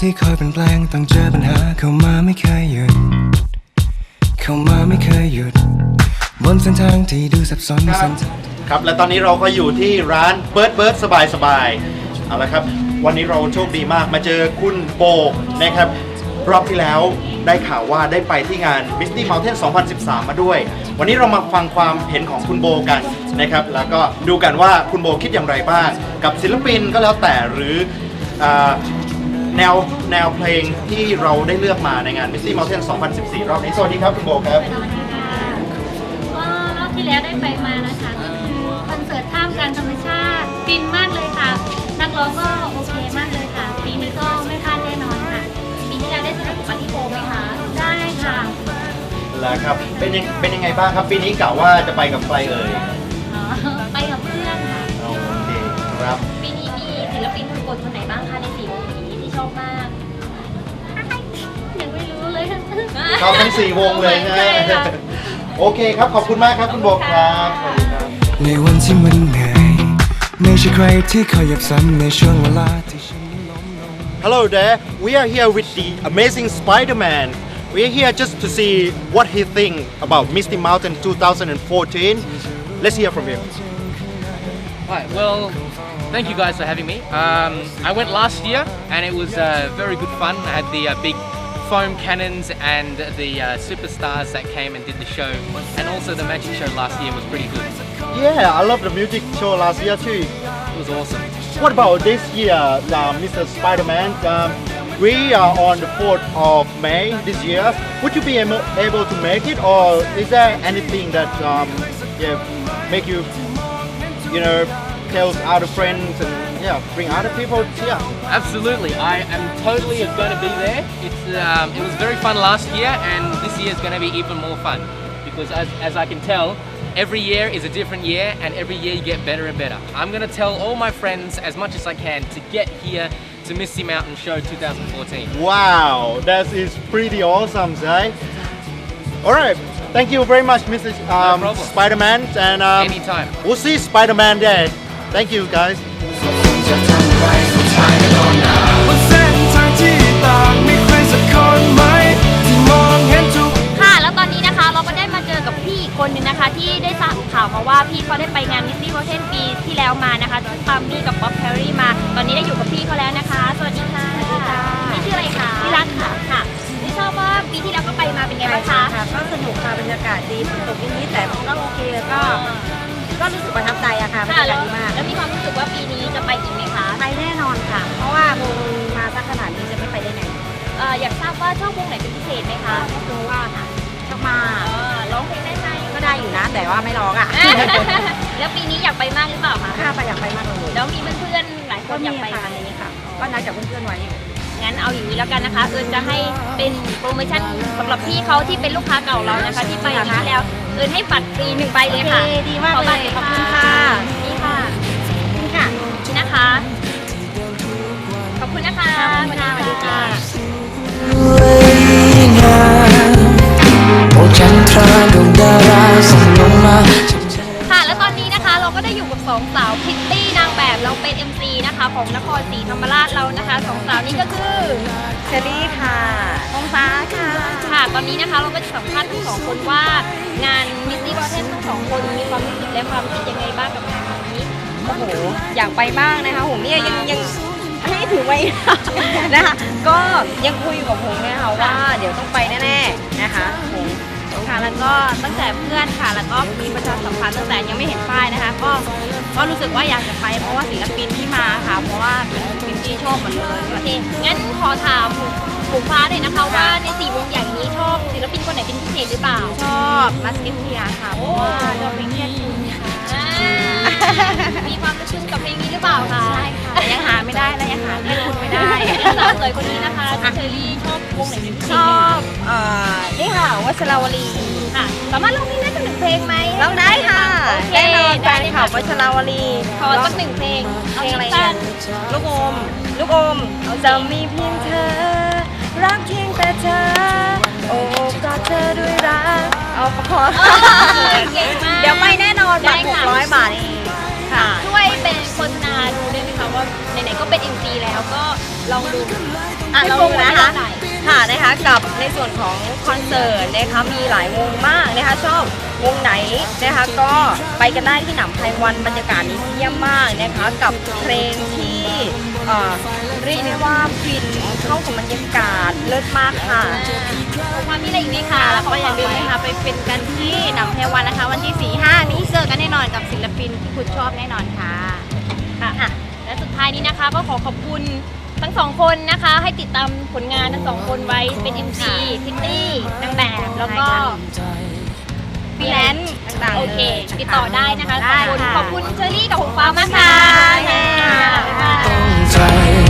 ที่คอยเปลี่ยนแปลงต้องเจอปัญหาเข้ามาไม่เคยหยุด เข้ามาไม่เคยหยุด บนเส้นทางที่ดูสับสนเส้นทาง ครับและตอนนี้เราก็อยู่ที่ร้านเบิร์ดเบิร์ดสบายสบายเอาละครับ วันนี้เราโชคดีมากมาเจอคุณโบนะครับ รอบที่แล้วได้ข่าวว่าได้ไปที่งาน Misty Mountain 2013 มาด้วย วันนี้เรามาฟังความเห็นของคุณโบกันนะครับ แล้วก็ดูกันว่าคุณโบคิดอย่างไรบ้าง กับศิลปินก็แล้วแต่หรืออา แนวแนวเพลงที่เราได้เลือกมาในงาน Misty Mountain 2014 รอบนี้ สวัสดีครับ คุณโบครับ ก็รอบที่แล้วได้ไปมานะคะก็คือคอนเสิร์ตท่ามกลางธรรมชาติฟินมากเลยค่ะ นักร้องก็โอเคมากเลยค่ะ ปีนี้ก็ไม่พลาดแน่นอนค่ะ ปีที่แล้วได้สนุกกับปาร์ตี้โฟมไหมคะ ได้ค่ะแล้วครับ เป็นยังเป็นยังไงบ้างครับ ปีนี้กะว่าจะไปกับใครเอ่ย Hello there, we are here with the amazing Spider-Man. We are here just to see what he thinks about Misty Mountain 2014. Let's hear from him. Hi, well, thank you guys for having me. Um, I went last year and it was uh, very good fun. I had the uh, big foam cannons and the uh, superstars that came and did the show, and also the magic show last year was pretty good. yeah I love the music show last year too It was awesome. What about this year, uh, Mr. Spider-Man? Um, we are on the 4th of May this year. Would you be able, able to make it, or is there anything that um, yeah, make you, you know, tell other friends and yeah, bring other people here? Absolutely, I am totally going to be there. It's um, it was very fun last year, and this year is going to be even more fun because as, as I can tell, every year is a different year, and every year you get better and better. I'm going to tell all my friends as much as I can to get here to Misty Mountain Show 2014. Wow, that is pretty awesome, right? All right, thank you very much, Mr. Um, problem. Spider-Man, and um, Anytime. we'll see Spider-Man there. Thank you, guys. ว่าชอบวงไหนเป็นพิเศษไหมคะคือว่าค่ะชอบมาเอ่อร้องเพลงได้ไหมก็ได้อยู่นะ แต่ว่าไม่ร้องอะ แล้วปีนี้อยากไปมากหรือเปล่าคะข้าไปอยากไปมากเลยแล้วมีเพื่อนๆหลายคก็นอมียากไปค่ะไหมนี้ค่ะ ก็นัดกับเพื่อนๆไว้อยู่งั้นเอาอย่างนี้แล้วกันนะคะ เอิญจะให้เป็นโปรโมชั่นสำหรับพี่เขาที่เป็นลูกค้าเก่าเรานะคะ ที่ไปปีที่แล้ว เอิญให้บัตรฟรีหนึ่งใบเลยค่ะโอเคดีมากขอบัตรเลยขอบขอบคุคุณณค่ะค่ะนี่ค่ะนี่ค่ะนี่นะคะ ขอบคุณนะคะสวัสดีค่ะ จันทราดวงดาราส่องลงมาค่ะ แล้วตอนนี้นะคะเราก็ได้อยู่กับสองสาวพิตตี้นางแบบเราเป็น MC นะคะ ของนครศรีธรรมราชเรานะคะสองสาวนี้ก็คือเชอรี่ค่ะฟงฟ้าค่ะ ค่ะ ตอนนี้นะคะเราก็จะสัมภาษณ์ทั้งสองคนว่างานมิสซี่บอเทนทั้งสองคนมีความรู้สึกและความคิดยังไงบ้างกับงานนี้ โอ้โห อยากไปมากนะคะผมเนี่ยยังยังให้ถือไว้นะคะ ก็ยังคุยกับผมเนี่ยค่ะว่าเดี๋ยวต้องไปแน่ๆนะคะผม ค่ะ แล้วก็ตั้งแต่เพื่อนค่ะ แล้วก็มีประชาสัมพันธ์ตั้งแต่ยังไม่เห็นป้ายนะคะ ก็ก็รู้สึกว่าอยากจะไปเพราะว่าศิลปินที่มาค่ะ เพราะว่าเป็นศิลปินที่ชอบหมดเลยโอเคงั้นขอถามผูฟ้าเลยนะคะว่าในสี่วงอย่างนี้ชอบศิลปินคนไหนเป็นพิเศษหรือเปล่า ชอบมัสกิฟเทียค่ะเพราะว่าชอบเพลงแค่คุณค่ะอ่ามีความรู้สึกกับเพลงนี้หรือเปล่าคะ สาวสวยคนนี้นะคะเชอรี่ชอบวงไหนเป็นพิเศษชอบเอ่อนี่ค่ะวัชราวลีค่ะสามารถร้องเพลงได้สักหนึ่งเพลงไหมร้องได้ค่ะโอเคแน่นอนแฟได้นเลยข่าค่ะววัชราวลีขอสักหนึ่งเพลงเพลงอะไรสั้เนี่ยนลูกอมลูกอมจะมีเพียงเธอ รักเพียงแต่เธอ โอ้กอดเธอด้วยรักเอาประคองเก่ วนของคอนเสิร์ตนะคะมีหลายวงมากนะคะชอบวงไหนนะคะก็ไปกันได้ที่หนำไพวันบรรยากาศนี้เยี่ยมมากนะคะกับเพลงที่เอ่อเรียกได้ว่าฟินเข้ากับบรรยากาศเลิศมากค่ะของความมีอะไรอีกไหมคะ แล้วก็อย่าลืมนะคะไปเป็นกันที่หนำเทวันนะคะ วันที่ 4 5 นี้เจอกันแน่นอนกับศิลปินที่คุณชอบแน่นอนค่ะค่ะอะและสุดท้ายนี้นะคะก็ขอขอบคุณ ทั้งสองคนนะคะให้ติดตามผลงานทั้งสองคนไว้เป็น MC พิตตี้นางแบบแล้วก็ฟรีแลนซ์ต่างๆโอเค ติดต่อได้นะคะได้ขอบคุณค่ะขอบคุณเชอรี่กับหงฟ้ามากค่ะค่ะบ๊ายบายใจ